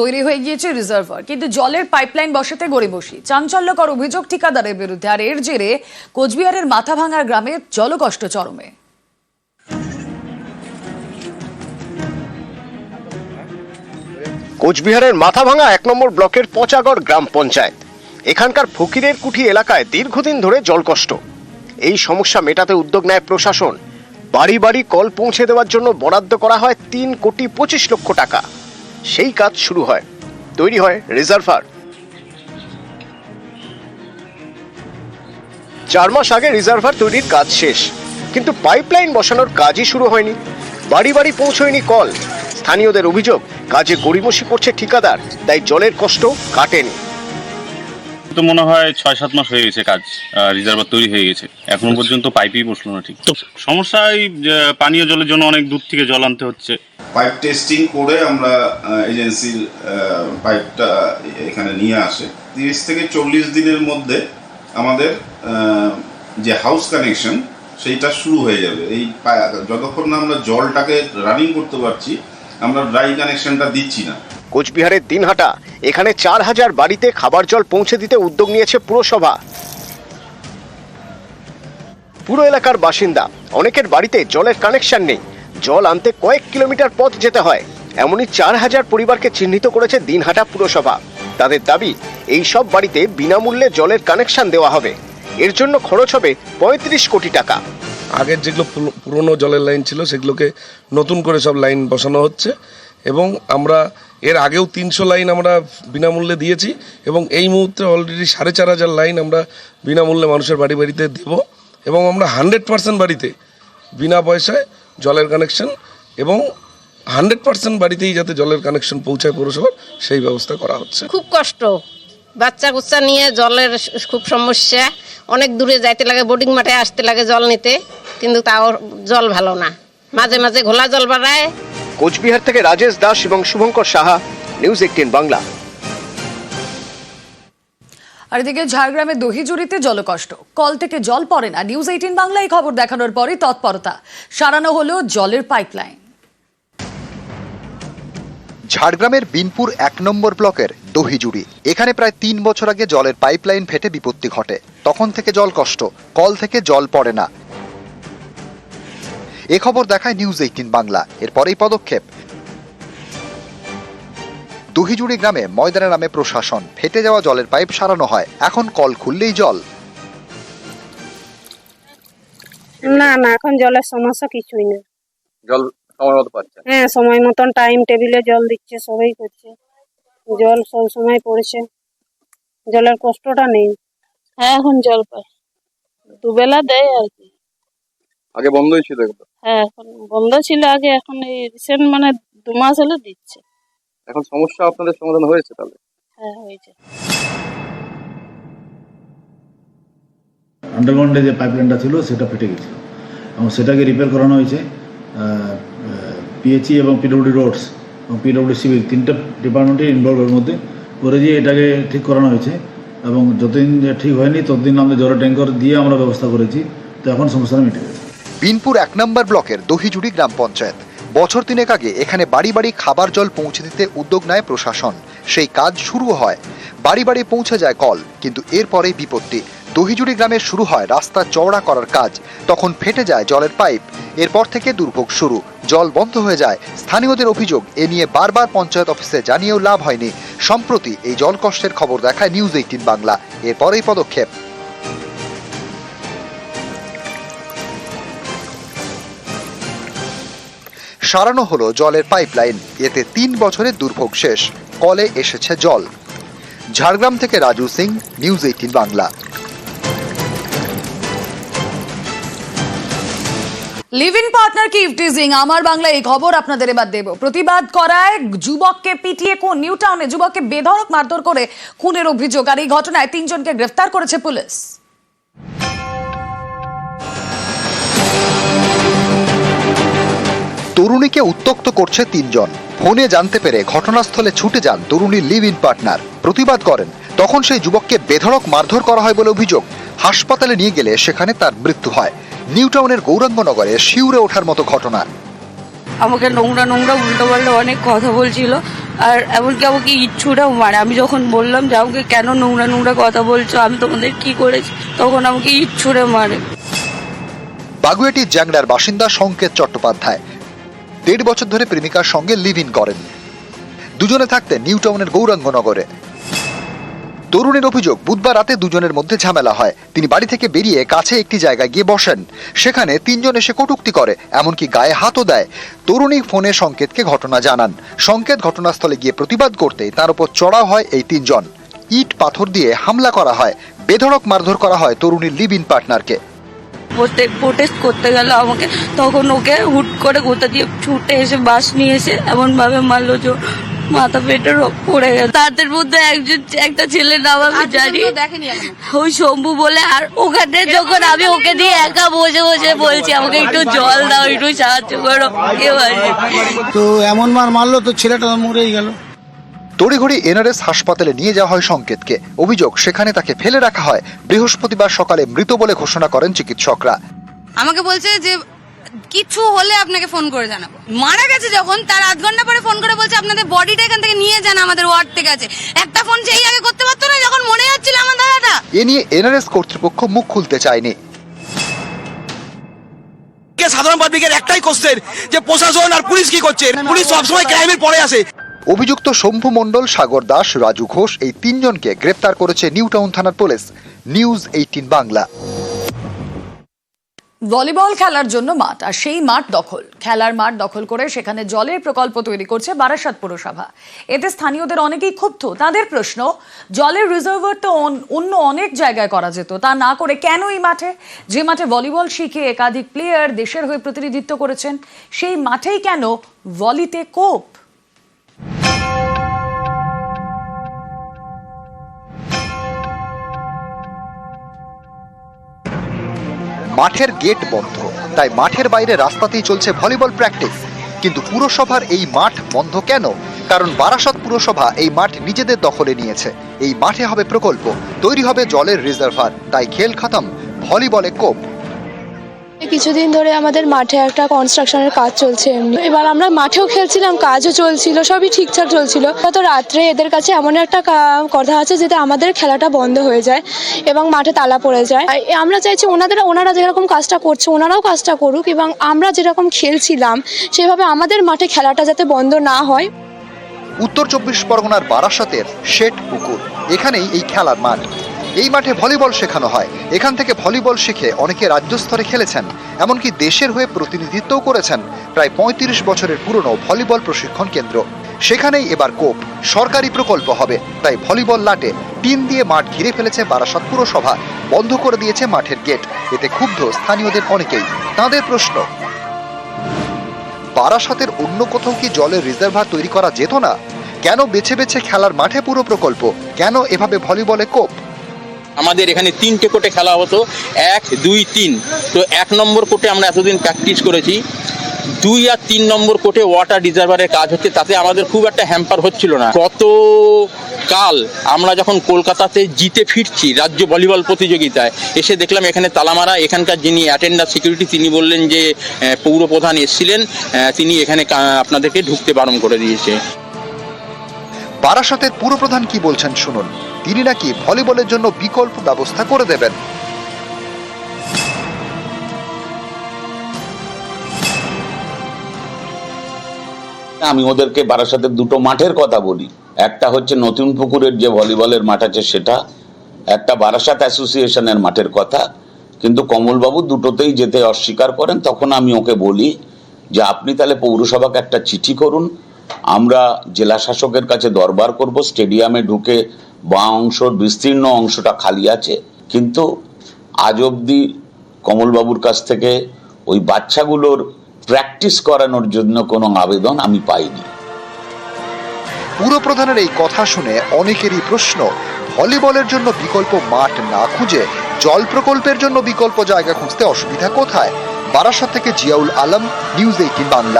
তৈরি হয়ে গিয়েছে রিজার্ভার। কিন্তু জলের পাইপলাইন বসাতে গড়িবসি চাঞ্চল্যকর অভিযোগ ঠিকাদারের বিরুদ্ধে। আর এর জেরে কোচবিহারের মাথাভাঙা গ্রামে জলকষ্ট চরমে। কোচবিহারের মাথাভাঙা এক নম্বর ব্লকের পচাগড় গ্রাম পঞ্চায়েত। এখানকার ফকিরের কুঠি এলাকায় দীর্ঘদিন ধরে জলকষ্ট। এই সমস্যা মেটাতে উদ্যোগ নেয় প্রশাসন। বাড়ি বাড়ি কল পৌঁছে দেওয়ার জন্য বরাদ্দ করা হয় তিন কোটি পঁচিশ লক্ষ টাকা। সেই কাজ শুরু হয়। তৈরি হয় রিজার্ভার। চার মাস আগে রিজার্ভার তৈরির কাজ শেষ, কিন্তু পাইপলাইন বসানোর কাজই শুরু হয়নি। বাড়ি বাড়ি পৌঁছয়নি কল। স্থানীয়দের অভিযোগ, কাজে গড়িমসি করছে ঠিকাদার, তাই জলের কষ্ট কাটেনি। তো মনে হয় ছয় সাত মাস হয়ে গেছে কাজ রিজার্ভার তৈরি হয়ে গেছে। এখনও পর্যন্ত পাইপই বসল না ঠিক। তো সমস্যা এই পানীয় জলের জন্য অনেক দূর থেকে জল আনতে হচ্ছে। পাইপ টেস্টিং করে আমরা এজেন্সির পাইপটা এখানে নিয়ে আসে। তিরিশ থেকে চল্লিশ দিনের মধ্যে আমাদের আহ, যে হাউস কানেকশন সেইটা শুরু হয়ে যাবে। এই যতক্ষণ না আমরা জলটাকে রানিং করতে পারছি আমরা ড্রাই কানেকশনটা দিচ্ছি না। কোচবিহারের দিনহাটা। এখানে চার হাজার বাড়িতে খাবার জল পৌঁছে দিতে উদ্যোগ নিয়েছে পুরসভা। পুরো এলাকার বাসিন্দা। অনেকের বাড়িতে জলের কানেকশন নেই। জল আনতে কয়েক কিলোমিটার পথ যেতে হয়। এমনই চার হাজার পরিবারকে চিহ্নিত করেছে দিনহাটা পুরসভা। তাদের দাবি, এই সব বাড়িতে বিনামূল্যে জলের কানেকশন দেওয়া হবে। এর জন্য খরচ হবে পঁয়ত্রিশ কোটি টাকা। আগের যেগুলো পুরো- পুরনো জলের লাইন ছিল, সেগুলোকে নতুন করে সব লাইন বসানো হচ্ছে। এবং আমরা এর আগেও তিনশো লাইন আমরা বিনামূল্যে দিয়েছি এবং এই মুহূর্তে অলরেডি সাড়ে চার হাজার লাইন আমরা বিনামূল্যে মানুষের বাড়ি বাড়িতে দেব এবং আমরা হান্ড্রেড পার্সেন্ট বাড়িতে বিনা পয়সায় জলের কানেকশন এবং হান্ড্রেড পার্সেন্ট বাড়িতেই যাতে জলের কানেকশন পৌঁছায় পৌরসভার সেই ব্যবস্থা করা হচ্ছে। খুব কষ্ট। বাচ্চা কুচ্চা নিয়ে জলের খুব সমস্যা। অনেক দূরে যাইতে লাগে বোর্ডিং মাঠে আসতে লাগে জল নিতে, কিন্তু তাও জল ভালো না। মাঝে মাঝে ঘোলা জল বাড়ায় কোচবিহার থেকে রাজেশ দাস এবং শুভঙ্কর সাহা নিউজ এইটিন বাংলা। আর এদিকে ঝাড়গ্রামে দহিজুড়িতে জলকষ্ট। কল থেকে জল পড়ে না। নিউজ এইটিন বাংলা এই খবর দেখানোর পরই তৎপরতা। সারানো হলো জলের পাইপলাইন ঝাড়গ্রামের বিনপুর এক নম্বর ব্লকের দহিজুড়ি এখানে প্রায় তিন বছর আগে জলের পাইপলাইন ফেটে বিপত্তি ঘটে। তখন থেকে জল কষ্ট। কল থেকে জল পড়ে না। এ খবর দেখায় নিউজ এইটিন বাংলা। এরপরেই পদক্ষেপ। দহিজুড়ি গ্রামে ময়দানে নামে প্রশাসন। ফেটে যাওয়া জলের পাইপ সারানো হয়। এখন কল খুললেই জল। না না এখন জলের সমস্যা কিছুই না। জল সময় মতো পাচ্ছে? হ্যাঁ সময় মতন টাইম টেবিলে জল দিচ্ছে সবাই করছে। জল সব সময় পড়ছে। জলের কষ্টটা নেই। হ্যাঁ এখন জল পাই দুবেলা দেয় আর কি। আগে বন্ধই ছিল এগুলো। হ্যাঁ এখন বন্ধ ছিল আগে এখন এই রিসেন্ট মানে দু মাস হলে দিচ্ছে। এখন সমস্যা আপনাদের সমাধান হয়েছে তাহলে? হ্যাঁ হয়েছে। আন্ডারগ্রাউন্ডে যে পাইপলাইনটা ছিল সেটা ফেটে গেছিল এবং সেটাকে রিপেয়ার করানো হয়েছে পিএইচই এবং পিডব্লিউডি রোডস এবং পিডব্লিউ সিভিল তিনটা ডিপার্টমেন্টে ইনভলভ এর মধ্যে করে দিয়ে এটাকে ঠিক করানো হয়েছে। এবং যতদিন ঠিক হয়নি ততদিন আমাদের জলের ট্যাঙ্কার দিয়ে আমরা ব্যবস্থা করেছি। তো এখন সমস্যাটা মিটে গেছে। বিনপুর এক নম্বর ব্লকের দহিজুড়ি গ্রাম পঞ্চায়েত। বছর তিনেক আগে এখানে বাড়ি বাড়ি খাবার জল পৌঁছে দিতে উদ্যোগ নেয় প্রশাসন। সেই কাজ শুরু হয়। বাড়ি বাড়ি পৌঁছে যায় কল, কিন্তু এরপরে বিপত্তি। দহিজুড়ি গ্রামে শুরু হয় রাস্তা চওড়া করার কাজ। তখন ফেটে যায় জলের পাইপ। এরপর থেকে দুর্ভোগ শুরু। জল বন্ধ হয়ে যায়। স্থানীয়দের অভিযোগ, এ নিয়ে বারবার পঞ্চায়েত অফিসে জানিয়েও লাভ হয়নি। সম্প্রতি এই জল কষ্টের খবর দেখায় নিউজ এইটিন বাংলা। এরপরেই পদক্ষেপ। সারানো হলো জলের পাইপলাইন। এতে তিন বছরের দুর্ভোগ শেষ। কলে এসেছে জল। ঝাড়গ্রাম থেকে Raju Singh, news eighteen Bangla. Live in partner কি ইফটিজিং আমার বাংলা এই খবর আপনাদের এবার দেব। প্রতিবাদ করায় যুবককে পিটিয়ে কোন নিউ টাউনে যুবককে বেধড়ক মারধর করে খুনের অভিযোগ। আর এই ঘটনায় তিনজনকে গ্রেফতার করেছে পুলিশ। তরুণীকে উত্তক্ত করছে তিনজন। ফোনে জানতে পেরে ঘটনাস্থলে ছুটে যান তরুণীর লিভ ইন পার্টনার। প্রতিবাদ করেন তখন সেই যুবককে বেধড়ক মারধর করা হয় বলে অভিযোগ। হাসপাতালে নিয়ে গেলে সেখানে তার মৃত্যু হয়। নিউ টাউনের গৌরাঙ্গনগরে শিউরে ওঠার মতো ঘটনা। আমাকে নোংরা নোংরা উল্টো পাল্টা অনেক কথা বলছিল আর এমনকি আমাকে ইট ছুঁড়েও মারে। আমি যখন বললাম যে আমাকে কেন নোংরা নোংরা কথা বলছো? আমি তোমাদের কি করেছি? তখন আমাকে ইট ছুঁড়ে মারে। বাগুয়াটির জ্যাংড়ার বাসিন্দা সংকেত চট্টোপাধ্যায়। দেড় বছর ধরে প্রেমিকার সঙ্গে লিভ ইন করেন। দুজনে থাকতেন নিউ টাউনের গৌরাঙ্গনগরে। তরুণের অভিযোগ, বুধবার রাতে দুজনের মধ্যে ঝামেলা হয়। তিনি বাড়ি থেকে বেরিয়ে কাছে একটি জায়গায় গিয়ে বসেন। সেখানে তিনজন এসে কটূক্তি করে, এমনকি গায়ে হাতও দেয়। তরুণী ফোনে সংকেতকে ঘটনা জানান। সংকেত ঘটনাস্থলে গিয়ে প্রতিবাদ করতে তার উপর চড়াও হয় এই তিনজন। ইট পাথর দিয়ে হামলা করা হয়। বেধড়ক মারধর করা হয় তরুণীর লিভ ইন পার্টনারকে প্রোটেস্ট করতে গেল আমাকে। তখন ওকে হুট করে কোথা দিয়ে ছুটে এসে বাস নিয়ে এসে এমন ভাবে মারলো যে মাথা পেটে রোগ পড়ে গেল। তাদের মধ্যে একজন একটা ছেলে নাম আমি জানি। ওই শম্ভু বলে আর ওখানে যখন আমি ওকে দিয়ে একা বসে বসে বলছি আমাকে একটু জল দাও একটু সাহায্য করো কেউ তো এমন মার মারলো তো ছেলেটা মরেই গেল। তড়িঘড়ি এনআরএস হাসপাতালে নিয়ে যাওয়া হয় সংকেতকে। অভিযোগ সেখানে তাকে ফেলে রাখা হয়। বৃহস্পতিবার সকালে মৃত বলে ঘোষণা করেন চিকিৎসকরা। আমাকে বলছে যে কিছু হলে আপনাকে ফোন করে জানাব। মারা গেছে যখন তার আধ ঘণ্টা পরে ফোন করে বলছে আপনাদের বডিটা এখান থেকে নিয়ে যান আমাদের ওয়ার্ড থেকে আছে। একটা ফোন সেই আগে করতে পারতো না যখন মনে যাচ্ছিল আমার দাদাটা। এ নিয়ে এনআরএস কর্তৃপক্ষ মুখ খুলতে চায়নি। সাধারণ পাবলিকের একটাই কোশ্চেন যে প্রশাসন আর পুলিশ কি করছে? পুলিশ সবসময় ক্রাইমের পরে আসে। অভিযুক্ত শম্ভু মণ্ডল, সাগর দাস, রাজু ঘোষ এই তিনজনকে গ্রেপ্তার করেছে নিউ টাউন থানার police. News eighteen Bangla. Volleyball খেলার জন্য মাঠ, আর সেই মাঠ দখল। খেলার মাঠ দখল করে সেখানে জলের প্রকল্প তৈরি করছে বারাসাত পুরসভা। এতে স্থানীয়দের অনেকেই ক্ষুব্ধ। তাদের প্রশ্ন, জলের রিজার্ভার তো অন- অন্য অনেক জায়গায় করা যেত, তা না করে কেন এই মাঠে? যে মাঠে ভলিবল শিখে একাধিক প্লেয়ার দেশের হয়ে প্রতিনিধিত্ব করেছেন, সেই মাঠেই কেন ভলিতে কোপ? মাঠের গেট বন্ধ। তাই মাঠের বাইরে রাস্তাতেই চলছে ভলিবল প্র্যাকটিস। কিন্তু পুরসভার এই মাঠ বন্ধ কেন? কারণ বারাসত পুরসভা এই মাঠ নিজেদের দখলে নিয়েছে। এই মাঠে হবে প্রকল্প, তৈরি হবে জলের রিজার্ভার। তাই খেল খতম, ভলিবলে কোপ। কিছুদিন ধরে আমাদের মাঠে একটা কনস্ট্রাকশনের কাজ চলছে এবার আমরা মাঠেও খেলছিলাম, কাজও চলছিল, সবই ঠিকঠাক চলছিল। গত রাত্রে এদের কাছে এমন একটা কথা আছে যাতে আমাদের খেলাটা বন্ধ হয়ে যায় এবং মাঠে তালা পড়ে যায়। আমরা চাইছি ওনাদের, ওনারা যেরকম কাজটা করছে, ওনারাও কাজটা করুক এবং আমরা যেরকম খেলছিলাম, সেভাবে আমাদের মাঠে খেলাটা যাতে বন্ধ না হয়। উত্তর চব্বিশ পরগনার বারাসতের শেট পুকুর এখানেই এই খেলার মাঠ। এই মাঠে ভলিবল শেখানো হয়। এখান থেকে ভলিবল শিখে অনেকে রাজ্য স্তরে খেলেছেন। এমনকি দেশের হয়ে প্রতিনিধিত্বও করেছেন প্রায় পঁয়ত্রিশ বছরের পুরনো ভলিবল প্রশিক্ষণ কেন্দ্র। সেখানেই এবার কোপ, সরকারি প্রকল্প হবে। তাই ভলিবল লাটে টিন দিয়ে মাঠ ঘিরে ফেলেছে বারাসত পুরসভা। বন্ধ করে দিয়েছে মাঠের গেট। এতে ক্ষুব্ধ স্থানীয়দের অনেকেই। তাঁদের প্রশ্ন, বারাসতের অন্য কোথাও কি জলের রিজার্ভার তৈরি করা যেত না? কেন বেছে বেছে খেলার মাঠে পুরো প্রকল্প? কেন এভাবে ভলিবলে কোপ? আমাদের এখানে তিনটে কোটে খেলা হতো। এক দুই তিন। তো এক নম্বর কোটে আমরা এতদিন প্র্যাকটিস করেছি। দুই আর তিন নম্বর কোটে ওয়াটার রিজার্ভারের কাজ হচ্ছে তাতে আমাদের খুব একটা হ্যাম্পার হচ্ছিল না। গত কাল আমরা যখন কলকাতাতে জিতে ফিরছি রাজ্য ভলিবল প্রতিযোগিতায় এসে দেখলাম এখানে তালামারা এখানকার যিনি অ্যাটেন্ডার সিকিউরিটি তিনি বললেন যে আহ, পৌর প্রধান এসেছিলেন তিনি এখানে আপনাদেরকে ঢুকতে বারণ করে দিয়েছে। বারাসতের পুরপ্রধান কি বলছেন শুনুন। তিনি নাকি ভলিবলের জন্য বিকল্প ব্যবস্থা করে দেবেন। আমি ওদেরকে বারাসাতের দুটো মাঠের কথা বলি। একটা হচ্ছে নতুন পুকুরের যে ভলিবলের মাঠ আছে সেটা, একটা বারাসাত অ্যাসোসিয়েশনের মাঠের কথা। কিন্তু কমলবাবু দুটোতেই যেতে অস্বীকার করেন, তখন আমি ওকে বলি যে, আপনি তাহলে পৌরসভাকে একটা চিঠি করুন আমরা জেলা শাসকের কাছে দরবার করব, স্টেডিয়ামে ঢুকে বাঁ অংশর বিস্তীর্ণ অংশটা খালি আছে। কিন্তু আজ অবধি কমলবাবুর কাছ থেকে ওই বাচ্চাগুলোর প্র্যাকটিস করানোর জন্য কোনো আবেদন আমি পাইনি। পুরপ্রধানের এই কথা শুনে অনেকেরই প্রশ্ন, ভলিবলের জন্য বিকল্প মাঠ না খুঁজে জল প্রকল্পের জন্য বিকল্প জায়গা খুঁজতে অসুবিধা কোথায়? বারাসাত থেকে জিয়াউল আলম, নিউজ এইটিন বাংলা।